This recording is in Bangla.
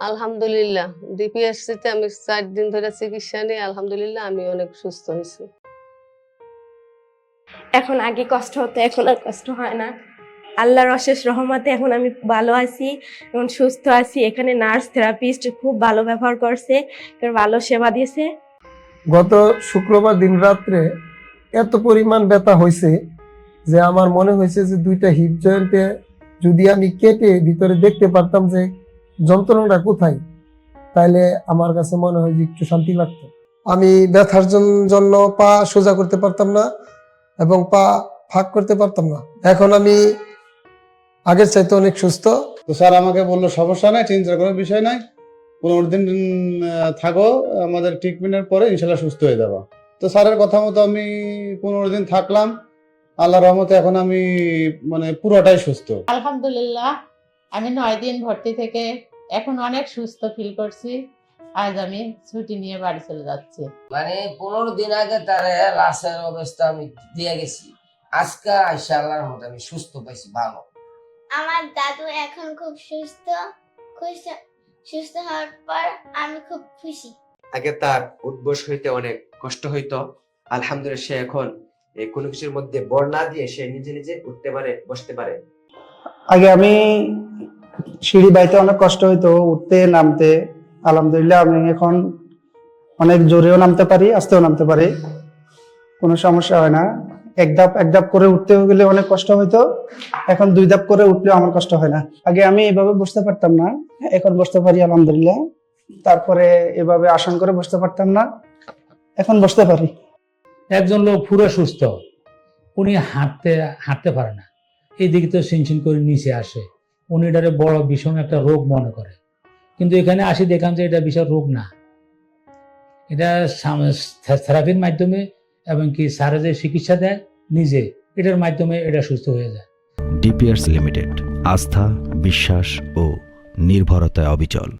আলহামদুলিল্লাহ ডিপিএসসিতে আমি চার দিন ধরে চিকিৎসা নিয়ে আলহামদুলিল্লাহ আমি অনেক সুস্থ হয়েছি। এখন আগে কষ্ট হতো এখন আর কষ্ট হয় না। আল্লাহর অশেষ রহমতে এখন আমি ভালো আছি এখন সুস্থ আছি। এখানে নার্স থেরাপিস্ট খুব ভালো ব্যবহার করছে ভালো সেবা দিয়েছে। গত শুক্রবার দিন রাত্রে এত পরিমাণ ব্যথা হয়েছে যে আমার মনে হয়েছে যে দুইটা হিপ জয়েন্টে যদি আমি কেটে ভিতরে দেখতে পারতাম যে যন্ত্রণাটা কোথায়? তাইলে আমার কাছে মনে হয় যে একটু শান্তি লাগতো। আমি ব্যথার জন্য পা সোজা করতে পারতাম না এবং পা ফাঁক করতে পারতাম না। এখন আমি আগের চাইতে অনেক সুস্থ। তো স্যার আমাকে বলল সমস্যা নাই চিন্তার কোনো বিষয় নাই। পনেরো দিন থাকো আমাদের ট্রিটমেন্টের পরে ইনশাল্লাহ সুস্থ হয়ে যাব। তো স্যারের কথা মতো আমি পনেরো দিন থাকলাম। আল্লাহ রহমতে এখন আমি মানে পুরোটাই সুস্থ। আলহামদুলিল্লাহ আমি নয় দিন ভর্তি থেকে এখন অনেক সুস্থ ফিল করছি। আজ আমি ছুটি নিয়ে বাড়ি চলে যাচ্ছি। মানে পনেরো দিন আগে তার লাশের অবস্থা আমি দিয়ে গেছি। আজকে আইসা আল্লাহর মতো আমি সুস্থ পাইছি ভালো। আমার দাদু এখন খুব সুস্থ খুশি সুস্থ হওয়ার পর আমি খুব খুশি। আগে তার উদ্বস হইতে অনেক কষ্ট হইতো। আলহামদুলিল্লাহ সে এখন কোনো কিছুর মধ্যে বর না দিয়ে সে নিজে নিজে উঠতে পারে বসতে পারে। আগে আমি সিঁড়ি বাইতে অনেক কষ্ট হইতো, উঠতে, নামতে। আলহামদুলিল্লাহ আমি এখন অনেক জোরেও নামতে পারি, আস্তেও নামতে পারি। কোনো সমস্যা হয় না। এক ধাপ এক ধাপ করে উঠতে গেলে অনেক কষ্ট হইতো। এখন দুই ধাপ করে উঠলেও আমার কষ্ট হয় না। আগে আমি এভাবে বসতে পারতাম না। এখন বসতে পারি, আলহামদুলিল্লাহ। তারপরে এভাবে আসন করে বসতে পারতাম না। এখন বসতে পারি। একজন লোক পুরো সুস্থ। উনি হাঁটতে হাঁটতে পারে না। এইদিকে তো সিনসিন করে নিচে আসে। উনি এটারে বড় বিষম একটা রোগ মনে করে। কিন্তু এখানে আসি দেখাম যে এটা বিশাল রোগ না। এটা থেরাপির মাধ্যমে এবং কি সারা যে চিকিৎসা দেয় নিজে, এটার মাধ্যমে এটা সুস্থ হয়ে যায়। ডিপিআরস লিমিটেড, আস্থা, বিশ্বাস ও নির্ভরতায় অবিচল।